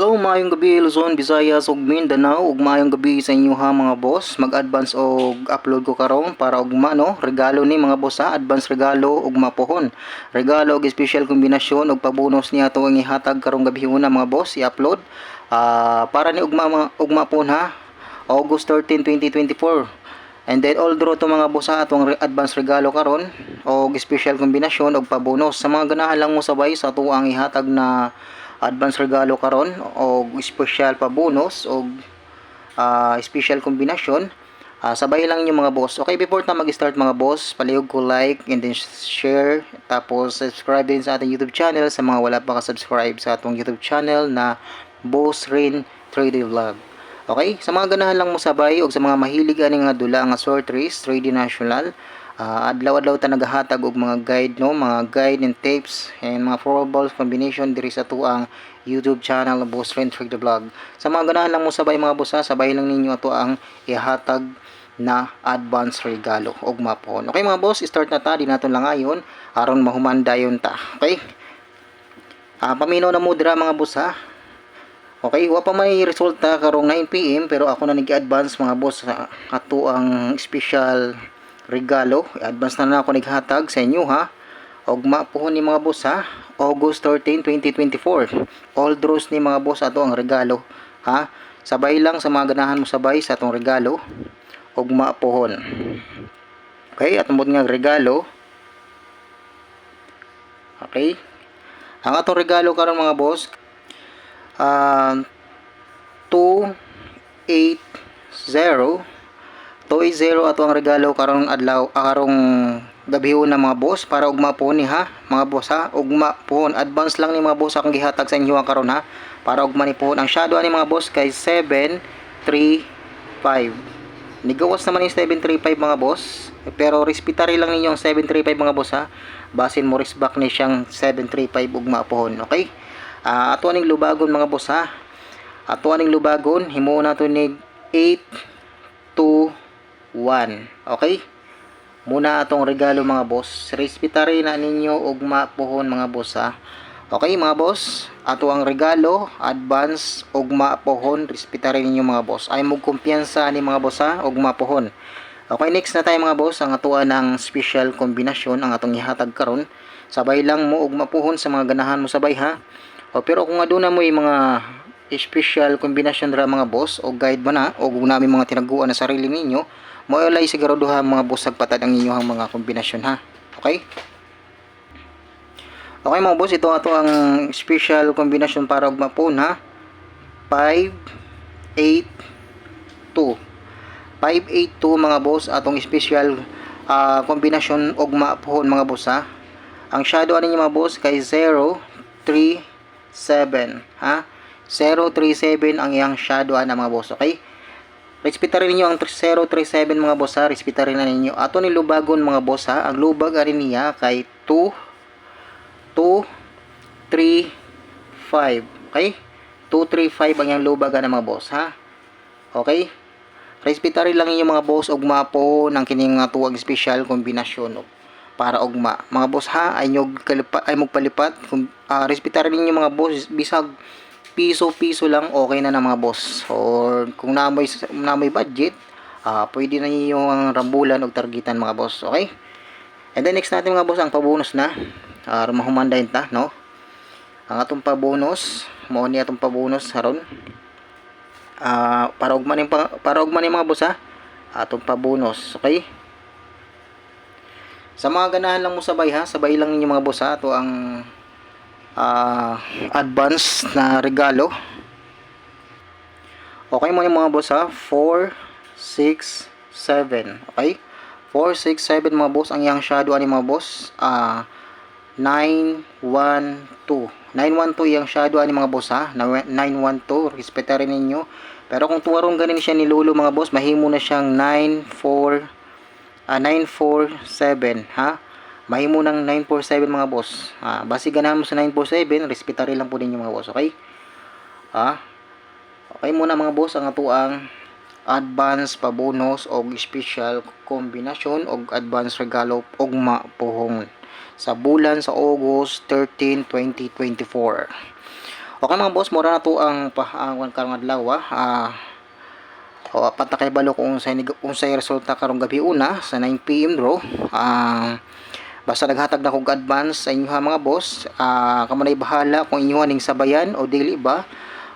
Hello, maayong gabi Luzon, Visayas ug Mindanao ug maayong gabi sa inyo ha mga boss. Mag-advance og upload ko karon para og no, regalo ni mga boss ha, advance regalo ug mapuhon. Regalo og special kombinasyon og pabonus niya to ang ihatag karong gabi una mga boss i-upload. Ah, para ni ugma ugma po ha. August 13, 2024. And then all draw to mga boss ha atong advance regalo karon og special kombinasyon og pabonus. Sa mga ganahan lang mo sabay sa tuang ihatag na advance regalo karon og special pa bonus og ah, special kombinasyon. Ah, sabay lang yung mga boss. Okay before na mag-start mga boss palihog ko like and then share. Tapos subscribe din sa ating youtube channel sa mga wala pa ka-subscribe sa atong youtube channel na Boss Rin 3D Vlog. Okay sa mga ganahan lang mo sabay og sa mga mahilig ani nga dula nga race 3D national Ah, adlaw-adlaw ta nagahatag og mga guide no, mga guide and tips and mga balls combination diri sa tuang YouTube channel Boss Friend Trick the Vlog. Sa mga ganahan lang mo sabay mga boss ha, sabay lang ninyo ato ang ihatag na advance regalo og mapon. Okay mga boss, start na ta di naton lang ayon aron mahumanda yon ta. Okay? Ah, paminaw na mo dira mga boss ha. Okay, wa pa may resulta karong 9 PM pero ako na nag-advance mga boss ato ang special regalo. I-advance na na ako naghatag sa inyo ha. Og mapuhon ni mga boss ha. August 13, 2024. All draws ni mga boss ato ang regalo ha. Sabay lang sa mga ganahan mo sabay sa atong regalo. Og mapuhon. Okay, atong nga regalo. Okay. Ang atong regalo karon mga boss um, 280 280 ato ang regalo karong adlaw ah, karong gabi na mga boss para ugma po ni ha mga boss ha ugma po advance lang ni mga boss akong gihatag sa inyo ang karon ha para ugma ni po ang shadow ani mga boss kay 735 Nigawas naman yung 735 mga boss. Pero respetary lang ninyo ang 735 mga boss ha. Basin mo back ni siyang 735 ugma pohon. Okay? Ah, ato aning lubagon mga boss ha. Ato aning lubagon himo na ni 8 2 1. Okay? Muna atong regalo mga boss. Respetary na ninyo ugma pohon mga boss ha. Okay mga boss, ato ang regalo, advance, ugma pohon, respetary ninyo mga boss. Ay mo kumpiyansa ni mga boss ha, ugma pohon. Okay, next na tayo mga boss, ang atuan ng special kombinasyon ang atong ihatag karon. Sabay lang mo ugma pohon sa mga ganahan mo sabay ha. O, pero kung aduna mo yung mga special kombinasyon ra mga boss o guide ba na o kung mga tinaguan na sarili ninyo, mo alay siguraduhan mga boss sagpatad ang inyong mga kombinasyon ha. Okay? Okay mga boss, ito ato ang special kombinasyon para ugma po na 5 8 2. 582 mga boss atong special ah, kombinasyon ugma po mga boss ha. Ang shadow niyo mga boss kay 037 ha. 037 ang iyang shadow na mga boss, okay? Respetarin ninyo ang 037 mga boss ha, respetarin na ninyo. Ato ni lubagon mga boss ha, ang lubag ari niya kay 2 2, 3, 5. Okay? 2, 3, 5 ang yung lubaga ng mga boss, ha? Okay? Respetary lang yung mga boss ugma po ng kining nga tuwag special kombinasyon para ugma. Mga boss ha, ay nyog kalipat ay magpalipat. Kung uh, respetary ninyo mga boss bisag piso-piso lang okay na na mga boss. Or kung namoy namoy budget, ah pwede na ang rambulan og targetan mga boss, okay? And then next natin mga boss ang pabonus na. Uh, mahumandahin ta no? Ang atong pabonus mo ni atong pabonus haron. Uh, para ugma ni para ugma ni mga boss ha? Atong pabonus okay? Sa mga ganahan lang mo sabay ha? Sabay lang ninyo mga boss ha? Ito ang uh, advance na regalo okay mo yung mga boss ha 4 6 7 okay 4 6 7 mga boss ang yang shadow ani mga boss ah uh, 912. 912 yung shadow ani mga boss ha. 912 respeta rin ninyo. Pero kung tuwarong ganin siya ni Lolo mga boss, mahimo na siyang 94 uh, 947 ha. Mahimo ng 947 mga boss. Ah, base ganahan mo sa 947, respeta rin lang po ninyo mga boss, okay? Ha? Okay muna mga boss ang ato ang advance pa bonus o special kombinasyon o advance regalo ugma pohong sa bulan sa August 13, 2024. Okay mga boss, mura na to ang pahangon karong adlaw ah. Ah, o apat na kay balo kung sa kung sa resulta karong gabi una sa 9 PM draw. Ah, basta naghatag na kog advance sa inyo ha mga boss. Ah, kamo na bahala kung inyo ning sabayan o dili ba.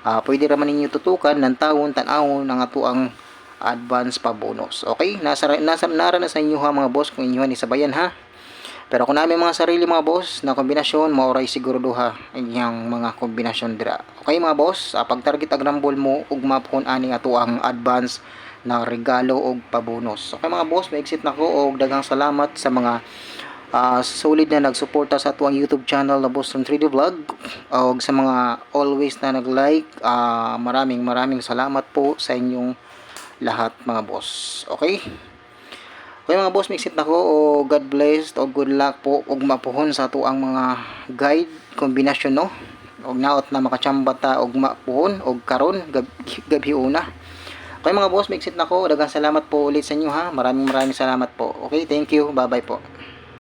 Ah, pwede ra man ninyo tutukan ng taon tan-awon ng ato ang advance pa bonus. Okay? Nasa nasa nara na sa inyo ha mga boss kung inyo ni sabayan ha. Pero kung namin mga sarili mga boss na kombinasyon, mauray siguro duha inyang mga kombinasyon dira. Okay mga boss, uh, pag target ag rumble mo, ugma po ani ato ang advance na regalo og pabonus. Okay mga boss, ma-exit na ko og daghang salamat sa mga ah, solid na nagsuporta sa ato ang YouTube channel na Boston 3D Vlog og sa mga always na nag-like, ah, maraming maraming salamat po sa inyong lahat mga boss. Okay? Okay mga boss, mixit na ko o God bless o good luck po ug mapuhon sa ato ang mga guide kombinasyon no. Og naot na makachamba ta og mapuhon og karon gab gabi una. Okay mga boss, mixit na ko. Daghang salamat po ulit sa inyo ha. Maraming maraming salamat po. Okay, thank you. Bye-bye po.